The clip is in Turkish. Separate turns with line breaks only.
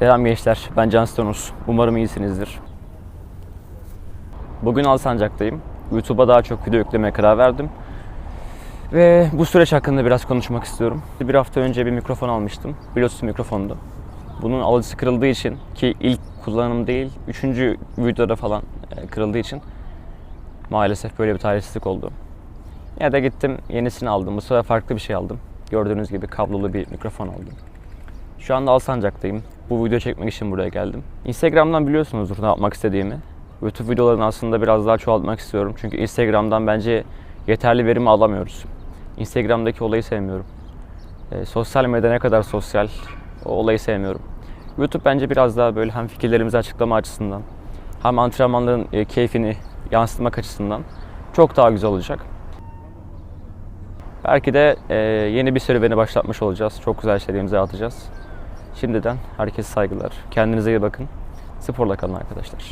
Selam gençler, ben Can Stonus. Umarım iyisinizdir. Bugün Alsancak'tayım. YouTube'a daha çok video yüklemeye karar verdim. Ve bu süreç hakkında biraz konuşmak istiyorum. Bir hafta önce bir mikrofon almıştım. Bluetooth mikrofondu. Bunun alıcısı kırıldığı için ki ilk kullanım değil, üçüncü videoda falan e, kırıldığı için maalesef böyle bir talihsizlik oldu. Ya da gittim yenisini aldım. Bu sefer farklı bir şey aldım. Gördüğünüz gibi kablolu bir mikrofon aldım. Şu anda Alsancak'tayım. Bu video çekmek için buraya geldim. Instagram'dan biliyorsunuzdur ne yapmak istediğimi. YouTube videolarını aslında biraz daha çoğaltmak istiyorum. Çünkü Instagram'dan bence yeterli verimi alamıyoruz. Instagram'daki olayı sevmiyorum. E, sosyal medya ne kadar sosyal, o olayı sevmiyorum. YouTube bence biraz daha böyle hem fikirlerimizi açıklama açısından hem antrenmanların e, keyfini yansıtmak açısından çok daha güzel olacak. Belki de e, yeni bir serüveni başlatmış olacağız. Çok güzel şeyler imza atacağız. Şimdiden herkese saygılar. Kendinize iyi bakın. Sporla kalın arkadaşlar.